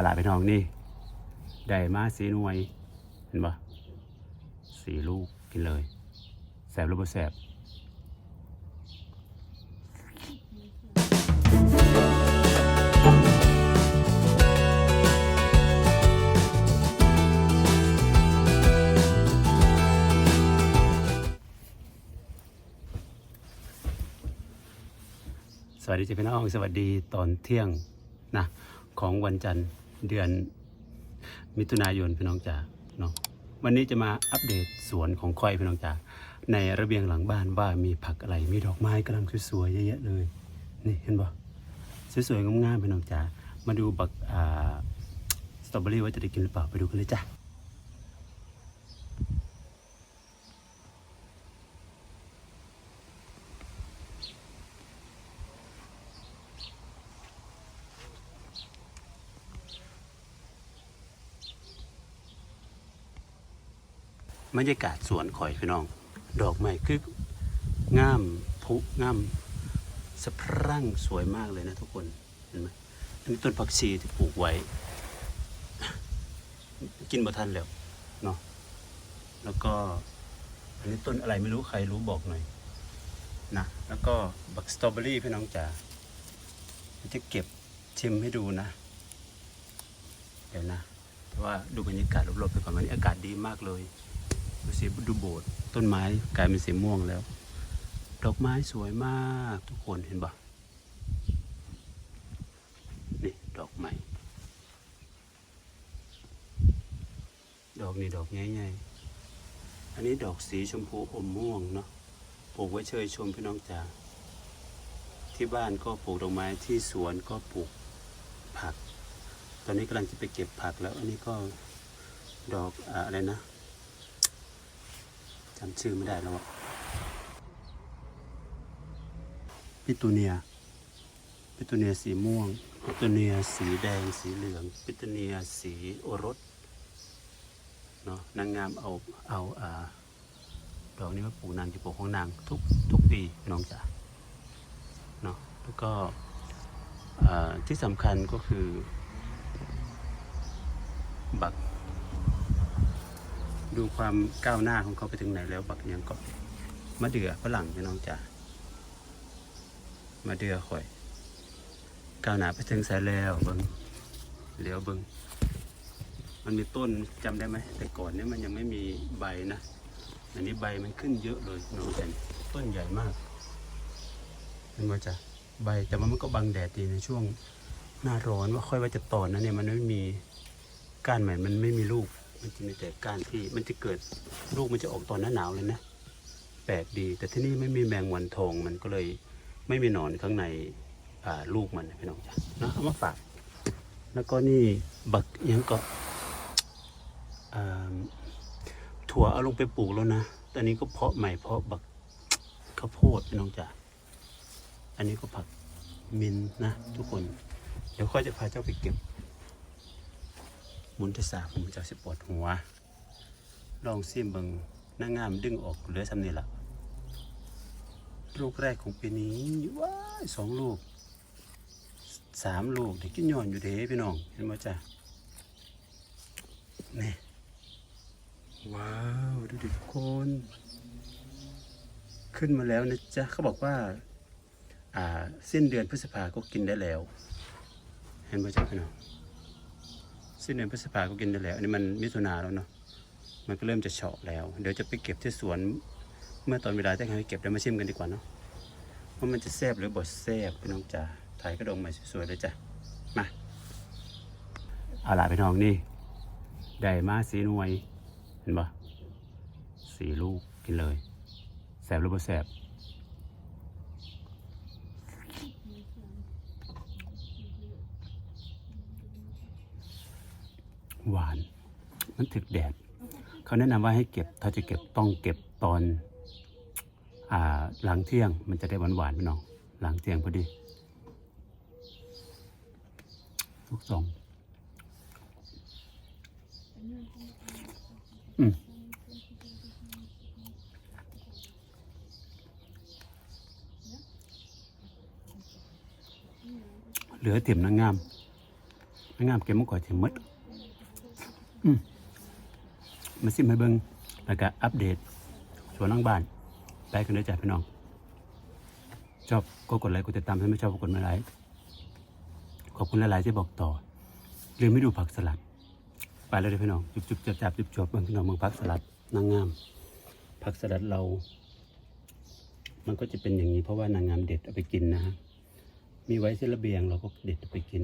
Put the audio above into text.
เอาล่ะพี่น้องนี่ได้มาสีหน่วยเห็นปะสีลูกกินเลยแสบหรือบ่แสบสวัสดีจ้าพี่น้องสวัสดีตอนเที่ยงนะของวันจันทร์ เดือนมิถุนายนพี่น้องจ๋าเนาะวันนี้จะมาอัปเดตสวนของค่อยพี่น้องจ๋าในระเบียงหลังบ้านว่ามีผักอะไรมีดอกไม้กำลังสวยๆเยอะๆเลย นี่เห็นปะสวยๆงามๆพี่น้องจ๋ามาดูบักอ่าสตรอเบอรี่ว่าจะได้กินหรือเปล่าไปดูกันเลยจ้ะ บรรยากาศสวนข่อยพี่น้อง ดอกไม้คืองามพุงามสะพรั่งสวยมากเลยนะทุกคนเห็นไหมอันนี้ต้นผักชีที่ปลูกไว้ กินบ่ทันแล้วเนาะแล้วก็ อันนี้ต้นอะไรไม่รู้ใครรู้บอกหน่อยนะแล้วก็บักสตรอเบอรี่พี่น้องจ๋าจะเก็บชิมให้ดูนะ เดี๋ยวนะ แต่ว่าดูบรรยากาศรอบๆไปก่อนวันนี้อากาศดีมากเลย ดูสิดูโบสถ์ต้นไม้กลายเป็นสีม่วงแล้ว ดอกไม้สวยมากทุกคนเห็นปะนี่ดอกไม้ดอกนี่ดอกใหญ่ๆอันนี้ดอกสีชมพูอมม่วงเนาะปลูกไว้เชยชมพี่น้องจ๋าที่บ้านก็ปลูกดอกไม้ที่สวนก็ปลูกผัก ตอนนี้กำลังจะไปเก็บผักแล้ว อันนี้ก็ดอกอะไรนะ จำชื่อไม่ได้แล้วปิตูเนีย ปิตูเนียสีม่วง ปิตูเนียสีแดง สีเหลือง ปิตูเนียสีโอรส เนาะนางงามเอาเอาอ่าดอกนี้มาปลูกนางจะปลูกของนางทุกทุกปีน้องจ๋า เนาะแล้วก็ที่สำคัญก็คือบัก ดูความก้าวหน้าของเขาไปถึงไหนแล้วบักยังก็มะเดือฝรั่งพี่น้องจ๋ามะเดือข่อยก้าวหน้าไปถึงสายแล้วเบิงเหลียวเบิงมันมีต้นจำได้ไหมแต่ก่อนเนี่ยมันยังไม่มีใบนะอันนี้ใบมันขึ้นเยอะเลยน้องจ๋าต้นใหญ่มากเห็นไหมจ๊ะใบแต่ว่ามันก็บังแดดดีในช่วงหน้าร้อนว่าค่อยว่าจะตอนนะเนี่ยมันไม่มีก้านใหม่มันไม่มีลูก มันจะมีแต่การที่มันจะเกิดลูกมันจะออกตอนหน้าหนาวเลยนะแปลกดี แต่ที่นี่ไม่มีแมงวันทองมันก็เลยไม่มีหนอนข้างในอ่าลูกมันนะพี่น้องจ้ะนะเอามาฝาก แล้วก็นี่บักยังก็ถั่วเอาลงไปปลูกแล้วนะตอนนี้ก็เพาะใหม่เพาะบักข้าวโพดพี่น้องจ้ะอันนี้ก็ผักมินนะ ทุกคน เดี๋ยวค่อยจะพาเจ้าไปเก็บ มุนทิสาผมจะสิปวดหัว ลองซิมเบิงหน้างามดึงออกเหลือสำนี่ละลูกแรกของปีนี้ว้าสองลูกสามลูกเด็กกินยอนอยู่เด้พี่น้องเห็นไหมจ๊ะนี่ว้าวดูดิทุกคน ขึ้นมาแล้วนะจ๊ะเขาบอกว่า อ่าสิ้นเดือนพฤษภาก็กินได้แล้ว เห็นไหมจ๊ะพี่น้อง สิ้นเดือนพฤษภาก็กินได้แล้ว อันนี้มันมิถุนาแล้วเนาะ มันก็เริ่มจะเฉาะแล้ว เดี๋ยวจะไปเก็บที่สวน เมื่อตอนเวลาที่เขาให้เก็บแล้วมาชิมกันดีกว่าเนาะ ว่ามันจะแซ่บหรือบดแซ่บพี่น้องจ๋าถ่ายกระดงใหม่สวยๆเลยจ้ะ มาเอาล่ะพี่น้องนี่ ได้มาสีหน่วย เห็นปะสีลูกกินเลยแซ่บหรือบดแซ่บ หวาน มันถึกแดด เขาแนะนำว่าให้เก็บ ถ้าจะเก็บต้องเก็บตอนอ่าหลังเที่ยง มันจะได้หวานหวานๆพี่น้อง หลังเที่ยงพอดีทุกสองอืมเหลือเต็มนางงามนางงามเก็บมาก่อนถึงมด มาซิมให้เบิงแล้วก็อัปเดตสวนหลังบ้านไปกันเลยจ้ะพี่น้อง ชอบก็กดไลค์กดติดตามให้ไม่ชอบก็กดไม่ไลค์ขอบคุณหลายๆที่บอกต่อลืมไม่ดูผักสลัด ไปแล้วเด้อพี่น้องจุบๆจับๆจุบๆเบิ่งพี่น้องเบิ่งผักสลัดนางงามผักสลัดเรา มันก็จะเป็นอย่างนี้เพราะว่านางงามเด็ดเอาไปกินนะฮะมีไว้ที่ระเบียงเราก็เด็ดเอาไปกิน